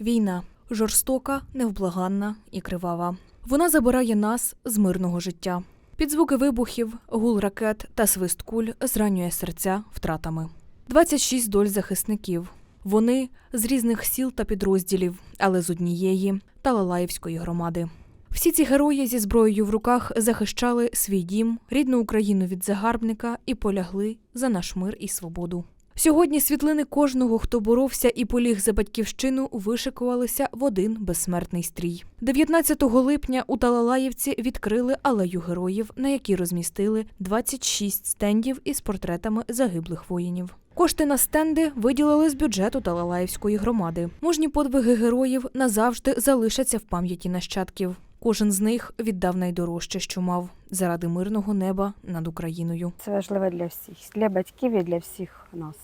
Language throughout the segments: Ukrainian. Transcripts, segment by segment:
Війна жорстока, невблаганна і кривава. Вона забирає нас з мирного життя. Під звуки вибухів, гул ракет та свист куль зранює серця втратами. 26 доль захисників. Вони з різних сіл та підрозділів, але з однієї Талалаївської громади. Всі ці герої зі зброєю в руках захищали свій дім, рідну Україну від загарбника і полягли за наш мир і свободу. Сьогодні світлини кожного, хто боровся і поліг за батьківщину, вишикувалися в один безсмертний стрій. 19 липня у Талалаївці відкрили алею героїв, на якій розмістили 26 стендів із портретами загиблих воїнів. Кошти на стенди виділили з бюджету Талалаївської громади. Мужні подвиги героїв назавжди залишаться в пам'яті нащадків. Кожен з них віддав найдорожче, що мав заради мирного неба над Україною. Це важливо для всіх, для батьків і для всіх нас.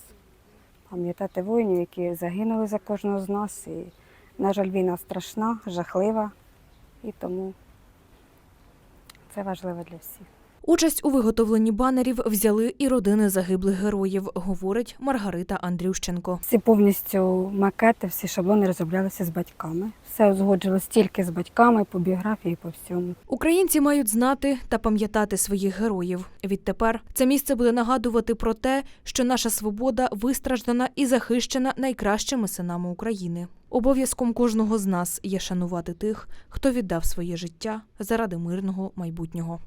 Пам'ятати воїнів, які загинули за кожного з нас. І, на жаль, війна страшна, жахлива, і тому це важливо для всіх. Участь у виготовленні банерів взяли і родини загиблих героїв, говорить Маргарита Андрющенко. Всі повністю макети, всі шаблони розроблялися з батьками. Все узгоджувалось тільки з батьками по біографії, по всьому. Українці мають знати та пам'ятати своїх героїв. Відтепер це місце буде нагадувати про те, що наша свобода вистраждана і захищена найкращими синами України. Обов'язком кожного з нас є шанувати тих, хто віддав своє життя заради мирного майбутнього.